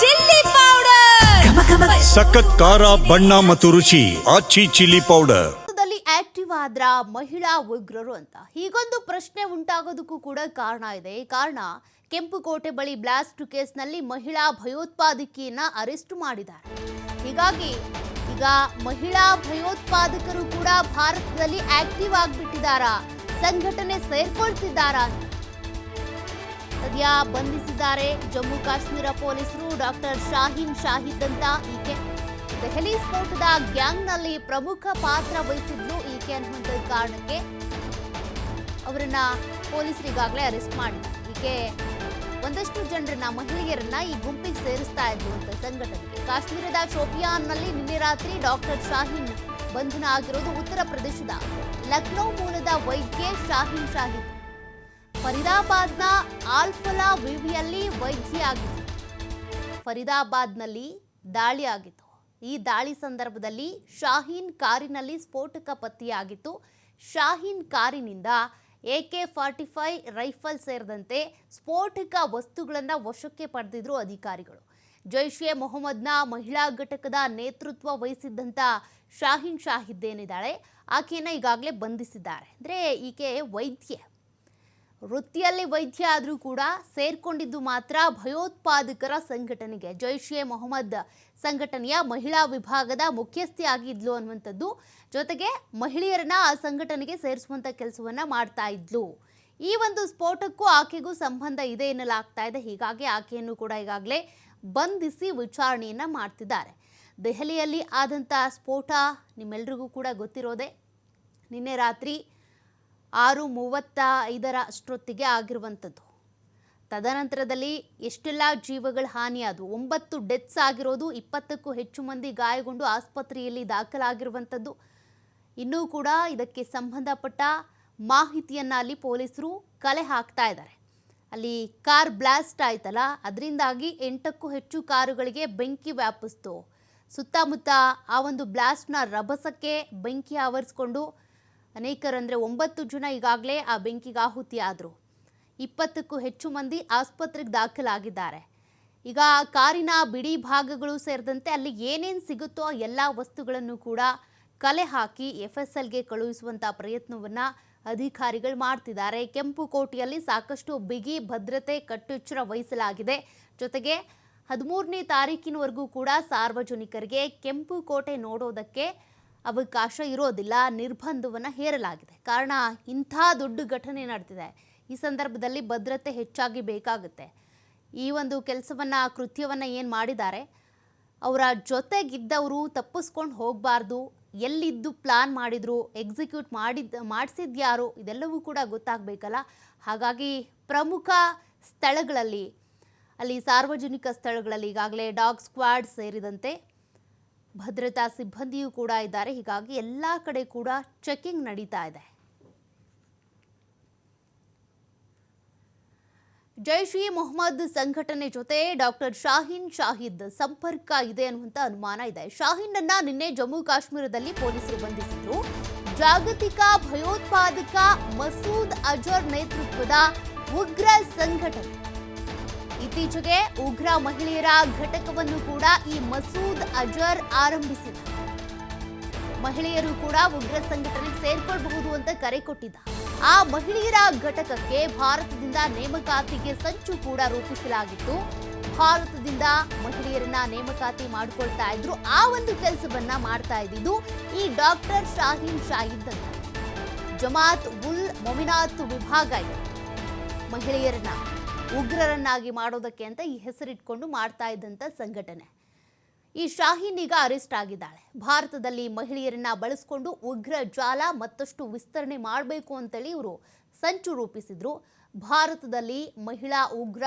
Chilli powder. ಸಖತ್ ಖಾರ ಬಣ್ಣ ಮತ್ತು ರುಚಿ ಆಚಿ ಚಿಲ್ಲಿ ಪೌಡರ್. ಆಕ್ಟಿವ್ ಆದ್ರ ಮಹಿಳಾ ಉಗ್ರರು ಅಂತ. ಹೀಗೊಂದು ಪ್ರಶ್ನೆ ಉಂಟಾಗೋದಕ್ಕೂ ಕೂಡ ಕಾರಣ ಇದೆ. ಈ ಕಾರಣ ಕೆಂಪುಕೋಟೆ ಬಳಿ ಬ್ಲಾಸ್ಟ್ ಕೇಸ್ನಲ್ಲಿ ಮಹಿಳಾ ಭಯೋತ್ಪಾದಕಿಯನ್ನ ಅರೆಸ್ಟ್ ಮಾಡಿದ್ದಾರೆ. ಹೀಗಾಗಿ ಈಗ ಮಹಿಳಾ ಭಯೋತ್ಪಾದಕರು ಕೂಡ ಭಾರತದಲ್ಲಿ ಆಕ್ಟಿವ್ ಆಗಿಬಿಟ್ಟಿದ್ದಾರಾ? ಸಂಘಟನೆ ಸೇರ್ಕೊಳ್ತಿದ್ದಾರಾ ಸದ್ಯ ಬಂಧಿಸಿದ್ದಾರೆ. ಜಮ್ಮು ಕಾಶ್ಮೀರ ಪೊಲೀಸರು ಡಾಕ್ಟರ್ ಶಾಹೀನ್ ಶಾಹಿದ್ ಅಂತ ಈಕೆ. ದೆಹಲಿ ಸ್ಫೋಟದ ಗ್ಯಾಂಗ್ನಲ್ಲಿ ಪ್ರಮುಖ ಪಾತ್ರ ವಹಿಸಿದ್ಲು ಈಕೆ ಅನ್ನುವಂಥ ಕಾರಣಕ್ಕೆ ಅವರನ್ನ ಪೊಲೀಸರು ಈಗಾಗಲೇ ಅರೆಸ್ಟ್ ಮಾಡಿ ಈಕೆ ಒಂದಷ್ಟು ಜನರನ್ನ, ಮಹಿಳೆಯರನ್ನ ಈ ಗುಂಪಿಗೆ ಸೇರಿಸ್ತಾ ಇದ್ರು ಅಂತ ಸಂಘಟನೆಗೆ. ಕಾಶ್ಮೀರದ ಶೋಪಿಯಾನ್ನಲ್ಲಿ ನಿನ್ನೆ ರಾತ್ರಿ ಡಾಕ್ಟರ್ ಶಾಹೀನ್ ಬಂಧನ ಆಗಿರೋದು ಉತ್ತರ ಪ್ರದೇಶದ ಲಕ್ನೋ ಮೂಲದ ವೈದ್ಯ ಶಾಹಿನ್ ಶಾಹಿದ್. ಫರೀದಾಬಾದ್ನ ಆಲ್ಫಲಾ ವಿವಿಯಲ್ಲಿ ವೈದ್ಯ ಆಗಿತ್ತು ಫರೀದಾಬಾದ್ನಲ್ಲಿ ದಾಳಿ ಆಗಿತ್ತು. ಈ ದಾಳಿ ಸಂದರ್ಭದಲ್ಲಿ ಶಾಹೀನ್ ಕಾರಿನಲ್ಲಿ ಸ್ಫೋಟಕ ಪತ್ತೆಯಾಗಿತ್ತು. ಶಾಹೀನ್ ಕಾರಿನಿಂದ A K forty five rifle ಸೇರಿದಂತೆ ಸ್ಫೋಟಕ ವಸ್ತುಗಳನ್ನು ವಶಕ್ಕೆ ಪಡೆದಿದ್ರು ಅಧಿಕಾರಿಗಳು. ಜೈಷ್ ಎ ಮೊಹಮ್ಮದ್ನ ಮಹಿಳಾ ಘಟಕದ ನೇತೃತ್ವ ವಹಿಸಿದ್ದಂಥ ಶಾಹೀನ್ ಶಾಹಿದ್ದೇನಿದ್ದಾಳೆ ಆಕೆಯನ್ನು ಈಗಾಗಲೇ ಬಂಧಿಸಿದ್ದಾರೆ. ಅಂದರೆ ಈಕೆ ವೈದ್ಯೆ. ವೃತ್ತಿಯಲ್ಲಿ ವೈದ್ಯ ಆದರೂ ಕೂಡ ಸೇರ್ಕೊಂಡಿದ್ದು ಮಾತ್ರ ಭಯೋತ್ಪಾದಕರ ಸಂಘಟನೆಗೆ. ಜೈಷ್ ಎ ಮೊಹಮ್ಮದ್ ಸಂಘಟನೆಯ ಮಹಿಳಾ ವಿಭಾಗದ ಮುಖ್ಯಸ್ಥೆ ಆಗಿದ್ಲು ಅನ್ನುವಂಥದ್ದು. ಜೊತೆಗೆ ಮಹಿಳೆಯರನ್ನ ಆ ಸಂಘಟನೆಗೆ ಸೇರಿಸುವಂಥ ಕೆಲಸವನ್ನ ಮಾಡ್ತಾ ಇದ್ಲು. ಈ ಒಂದು ಸ್ಫೋಟಕ್ಕೂ ಆಕೆಗೂ ಸಂಬಂಧ ಇದೆ ಎನ್ನಲಾಗ್ತಾ ಇದೆ. ಹೀಗಾಗಿ ಆಕೆಯನ್ನು ಕೂಡ ಈಗಾಗಲೇ ಬಂಧಿಸಿ ವಿಚಾರಣೆಯನ್ನ ಮಾಡ್ತಿದ್ದಾರೆ. ದೆಹಲಿಯಲ್ಲಿ ಆದಂಥ ಸ್ಫೋಟ ನಿಮ್ಮೆಲ್ರಿಗೂ ಕೂಡ ಗೊತ್ತಿರೋದೆ. ನಿನ್ನೆ ರಾತ್ರಿ ಆರು ಮೂವತ್ತ ಐದರ ಅಷ್ಟೊತ್ತಿಗೆ ಆಗಿರುವಂಥದ್ದು. ತದನಂತರದಲ್ಲಿ ಎಷ್ಟೆಲ್ಲ ಜೀವಗಳ ಹಾನಿಯಾದವು ಒಂಬತ್ತು ಡೆತ್ಸ್ ಆಗಿರೋದು ಇಪ್ಪತ್ತಕ್ಕೂ ಹೆಚ್ಚು ಮಂದಿ ಗಾಯಗೊಂಡು ಆಸ್ಪತ್ರೆಯಲ್ಲಿ ದಾಖಲಾಗಿರುವಂಥದ್ದು. ಇನ್ನೂ ಕೂಡ ಇದಕ್ಕೆ ಸಂಬಂಧಪಟ್ಟ ಮಾಹಿತಿಯನ್ನು ಅಲ್ಲಿ ಪೊಲೀಸರು ಕಲೆ ಹಾಕ್ತಾ ಇದ್ದಾರೆ. ಅಲ್ಲಿ ಕಾರ್ ಬ್ಲಾಸ್ಟ್ ಆಯ್ತಲ್ಲ, ಅದರಿಂದಾಗಿ ಎಂಟಕ್ಕೂ ಹೆಚ್ಚು ಕಾರುಗಳಿಗೆ ಬೆಂಕಿ ವ್ಯಾಪಿಸ್ತು. ಸುತ್ತಮುತ್ತ ಆ ಒಂದು ಬ್ಲಾಸ್ಟ್ನ ರಭಸಕ್ಕೆ ಬೆಂಕಿ ಆವರಿಸ್ಕೊಂಡು ಅನೇಕರಂದರೆ ಒಂಬತ್ತು ಜನ ಈಗಾಗಲೇ ಆ ಬೆಂಕಿಗೆ ಆಹುತಿಯಾದರು ಇಪ್ಪತ್ತಕ್ಕೂ ಹೆಚ್ಚು ಮಂದಿ ಆಸ್ಪತ್ರೆಗೆ ದಾಖಲಾಗಿದ್ದಾರೆ. ಈಗ ಕಾರಿನ ಬಿಡಿ ಭಾಗಗಳು ಸೇರಿದಂತೆ ಅಲ್ಲಿ ಏನೇನು ಸಿಗುತ್ತೋ ಆ ಎಲ್ಲ ವಸ್ತುಗಳನ್ನು ಕೂಡ ಕಲೆ ಹಾಕಿ ಎಫ್ ಎಸ್ ಎಲ್ಗೆ ಕಳುಹಿಸುವಂಥ ಪ್ರಯತ್ನವನ್ನು ಅಧಿಕಾರಿಗಳು ಮಾಡ್ತಿದ್ದಾರೆ. ಕೆಂಪು ಕೋಟೆಯಲ್ಲಿ ಸಾಕಷ್ಟು ಬಿಗಿ ಭದ್ರತೆ ಕಟ್ಟೆಚ್ಚರ ವಹಿಸಲಾಗಿದೆ. ಜೊತೆಗೆ ಹದಿಮೂರನೇ ತಾರೀಕಿನವರೆಗೂ ಕೂಡ ಸಾರ್ವಜನಿಕರಿಗೆ ಕೆಂಪು ಕೋಟೆ ನೋಡೋದಕ್ಕೆ ಅವಕಾಶ ಇರೋದಿಲ್ಲ, ನಿರ್ಬಂಧವನ್ನು ಹೇರಲಾಗಿದೆ. ಕಾರಣ ಇಂಥ ದೊಡ್ಡ ಘಟನೆ ನಡೆದಿದೆ. ಈ ಸಂದರ್ಭದಲ್ಲಿ ಭದ್ರತೆ ಹೆಚ್ಚಾಗಿ ಬೇಕಾಗುತ್ತೆ. ಈ ಒಂದು ಕೆಲಸವನ್ನು, ಕೃತ್ಯವನ್ನು ಏನು ಮಾಡಿದ್ದಾರೆ? ಅವರ ಜೊತೆಗಿದ್ದವರು ತಪ್ಪಿಸ್ಕೊಂಡು ಹೋಗಬಾರ್ದು. ಎಲ್ಲಿದ್ದು ಪ್ಲಾನ್ ಮಾಡಿದ್ರು ಎಕ್ಸಿಕ್ಯೂಟ್ ಮಾಡಿದ್ ಮಾಡಿಸಿದ್ಯಾರು ಇದೆಲ್ಲವೂ ಕೂಡ ಗೊತ್ತಾಗಬೇಕಲ್ಲ. ಹಾಗಾಗಿ ಪ್ರಮುಖ ಸ್ಥಳಗಳಲ್ಲಿ, ಅಲ್ಲಿ ಸಾರ್ವಜನಿಕ ಸ್ಥಳಗಳಲ್ಲಿ ಈಗಾಗಲೇ ಡಾಗ್ ಸ್ಕ್ವಾಡ್ ಸೇರಿದಂತೆ ಭದ್ರತಾ ಸಿಬ್ಬಂದಿಯೂ ಕೂಡ ಇದ್ದಾರೆ. ಹೀಗಾಗಿ ಎಲ್ಲ ಕಡೆ ಕೂಡ ಚೆಕಿಂಗ್ ನಡೀತಾ ಇದೆ. ಜೈಷ್ ಇ ಮೊಹಮ್ಮದ್ ಸಂಘಟನೆ ಜೊತೆ ಡಾಕ್ಟರ್ ಶಾಹೀನ್ ಶಾಹಿದ್ ಸಂಪರ್ಕ ಇದೆ ಅನ್ನುವಂತ ಅನುಮಾನ ಇದೆ. ಶಾಹೀನ್ ಅನ್ನ ನಿನ್ನೆ ಜಮ್ಮು ಕಾಶ್ಮೀರದಲ್ಲಿ ಪೊಲೀಸರು ಬಂಧಿಸಿದ್ರು. ಜಾಗತಿಕ ಭಯೋತ್ಪಾದಕ ಮಸೂದ್ ಅಜರ್ ನೇತೃತ್ವದ ಉಗ್ರ ಸಂಘಟನೆ. ಇತ್ತೀಚೆಗೆ ಉಗ್ರ ಮಹಿಳೆಯರ ಘಟಕವನ್ನು ಕೂಡ ಈ ಮಸೂದ್ ಅಜರ್ ಆರಂಭಿಸಿದ. ಮಹಿಳೆಯರು ಕೂಡ ಉಗ್ರ ಸಂಘಟನೆಗೆ ಸೇರ್ಕೊಳ್ಬಹುದು ಅಂತ ಕರೆ ಕೊಟ್ಟಿದ್ದ. ಆ ಮಹಿಳೆಯರ ಘಟಕಕ್ಕೆ ಭಾರತದಿಂದ ನೇಮಕಾತಿಗೆ ಸಂಚು ಕೂಡ ರೂಪಿಸಲಾಗಿತ್ತು. ಭಾರತದಿಂದ ಮಹಿಳೆಯರನ್ನ ನೇಮಕಾತಿ ಮಾಡ್ಕೊಳ್ತಾ ಇದ್ರು. ಆ ಒಂದು ಕೆಲಸವನ್ನ ಮಾಡ್ತಾ ಇದ್ದಿದ್ದು ಈ ಡಾಕ್ಟರ್ ಶಾಹೀನ್ ಶಾಹಿದ್ ಅಂತ. ಜಮಾತ್ ಉಲ್ ಮೊಮಿನಾತ್ ವಿಭಾಗ ಇದೆ. ಮಹಿಳೆಯರನ್ನ ಉಗ್ರರನ್ನಾಗಿ ಮಾಡೋದಕ್ಕೆ ಅಂತ ಈ ಹೆಸರಿಟ್ಕೊಂಡು ಮಾಡ್ತಾ ಇದ್ದಂಥ ಸಂಘಟನೆ. ಈ ಶಾಹೀನ್ ಈಗ ಅರೆಸ್ಟ್ ಆಗಿದ್ದಾಳೆ. ಭಾರತದಲ್ಲಿ ಮಹಿಳೆಯರನ್ನ ಬಳಸ್ಕೊಂಡು ಉಗ್ರ ಜಾಲ ಮತ್ತಷ್ಟು ವಿಸ್ತರಣೆ ಮಾಡಬೇಕು ಅಂತೇಳಿ ಇವರು ಸಂಚು ರೂಪಿಸಿದ್ರು. ಭಾರತದಲ್ಲಿ ಮಹಿಳಾ ಉಗ್ರ